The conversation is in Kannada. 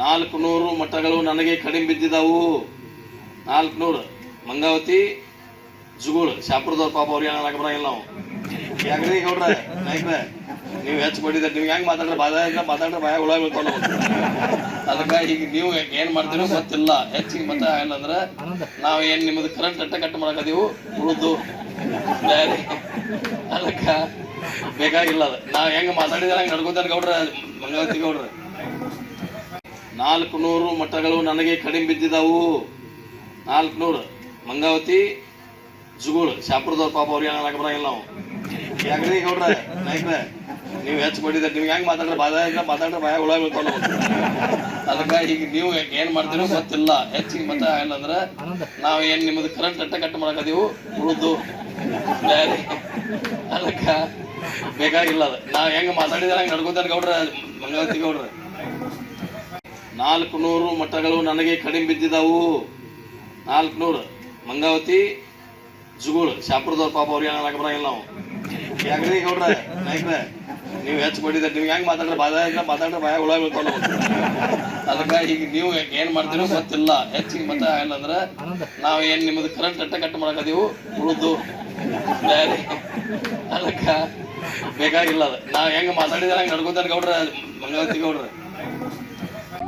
ನಾಲ್ಕು ನೂರು ಮಠಗಳು ನನಗೆ ಕಡಿಮೆ ಬಿದ್ದಿದ್ದಾವು ನಾಲ್ಕು ನೂರು. ಮಂಗಾವತಿ, ಜುಗುಳು, ಶಾಪುರದವ್ರ ಪಾಪ ಅವ್ರಿಗೆ ಏನಾಗ ಬರಂಗಿಲ್ಲ ನಾವು. ಯಾಕ್ರಿ ಗೌಡ್ರ ನೀವು ಹೆಚ್ಚು ಬಡಿದ್ರೆ ನೀವು ಹೆಂಗ್ ಮಾತಾಡ್ರೆ? ಬಾಯ ಮಾತಾಡ್ರೆ ಬಾಯ ಹುಳ ಅದಕ್ಕ ಅದಕ್ಕೆ ಈಗ ನೀವು ಏನ್ ಮಾಡ್ತೀರೋ ಗೊತ್ತಿಲ್ಲ. ಹೆಚ್ಚಿಗೆ ಮತ ಏನಂದ್ರೆ ನಾವು ಏನ್ ನಿಮ್ಮದು ಕರೆಂಟ್ ಅಟ್ಟ ಕಟ್ ಮಾಡಕದೀವು ಉಳಿದು ಅದಕ್ಕೆ ಬೇಕಾಗಿಲ್ಲ ಅದು. ನಾವು ಹೆಂಗ್ ಮಾತಾಡಿದ್ರೆ ಹಂಗೆ ನಡ್ಕೋತಾರೆ ಗೌಡ್ರ, ಮಂಗಾವತಿ ಗೌಡ್ರ. ನಾಲ್ಕು ನೂರು ಮಠಗಳು ನನಗೆ ಕಡಿಮೆ ಬಿದ್ದಿದ್ದಾವು ನಾಲ್ಕು ನೂರು. ಮಂಗಾವತಿ, ಜುಗುಳು, ಶಾಪುರದವ್ರ ಪಾಪ ಅವ್ರಿಗೆ ಬರ ಬರಂಗಿಲ್ಲ ನಾವು. ಯಾಕ್ರಿ ಗೌಡ್ರ ನೀವು ಹೆಚ್ಚು ಬಡಿದ್ರೆ ನೀವು ಹೆಂಗ್ ಮಾತಾಡ್ರೆ? ಬಾಯ ಮಾತಾಡ್ರೆ ಬಾಯ ಒಳಗೆ ಬೀಳ್ತಾವ ಅದಕ್ಕೆ ಈಗ ನೀವು ಏನ್ ಮಾಡ್ತೀರೋ ಗೊತ್ತಿಲ್ಲ. ಹೆಚ್ಚಿಗೆ ಮತ ಇಲ್ಲಂದ್ರೆ ನಾವು ಏನ್ ನಿಮ್ಮದು ಕರೆಂಟ್ ಅಟ್ಟ ಕಟ್ ಮಾಡಕದೀವು ಉಳಿದು ಅದಕ್ಕ ಅದಕ್ಕೆ ಬೇಕಾಗಿಲ್ಲ ಅದು. ನಾವು ಹೆಂಗ್ ಮಾತಾಡಿದ್ರೆ ಹಂಗೆ ನಡ್ಕೋತಾರೆ ಗೌಡ್ರ, ಮಂಗಾವತಿ ಗೌಡ್ರ. ನಾಲ್ಕು ನೂರು ಮಠಗಳು ನನಗೆ ಕಡಿಮೆ ಬಿದ್ದಿದ್ದಾವು ನಾಲ್ಕು ನೂರು. ಮಂಗಾವತಿ, ಜುಗುಳು, ಶಾಪುರದವ್ರ ಪಾಪ ಅವ್ರಿಗೆ ಬರ ಬರಂಗಿಲ್ಲ ನಾವು. ಯಾಕ್ರಿ ನೀವು ಹೆಚ್ಚು ಬಡಿದ್ರೆ ನೀವು ಹೆಂಗ್ ಮಾತಾಡ್ರೆ? ಬಾಯ ಮಾತಾಡ್ರೆ ಬಾಯ ಹುಳ ಅದಕ್ಕ ಈಗ ನೀವು ಏನ್ ಮಾಡ್ತೀರೋ ಗೊತ್ತಿಲ್ಲ. ಹೆಚ್ಚಿಗೆ ಮತ ಏನಂದ್ರೆ ನಾವು ಏನ್ ನಿಮ್ಮದು ಕರೆಂಟ್ ಅಟ್ಟ ಕಟ್ ಮಾಡಕದೀವು ಉಳಿದು ಅದಕ್ಕ ಅದಕ್ಕೆ ಬೇಕಾಗಿಲ್ಲ ಅದು. ನಾವು ಹೆಂಗ್ ಮಾತಾಡಿದ್ರೆ ಹಂಗ ನಡ್ಕೋತಾರೆ ಗೌಡ್ರ, ಮಂಗಾವತಿ ಗೌಡ್ರ.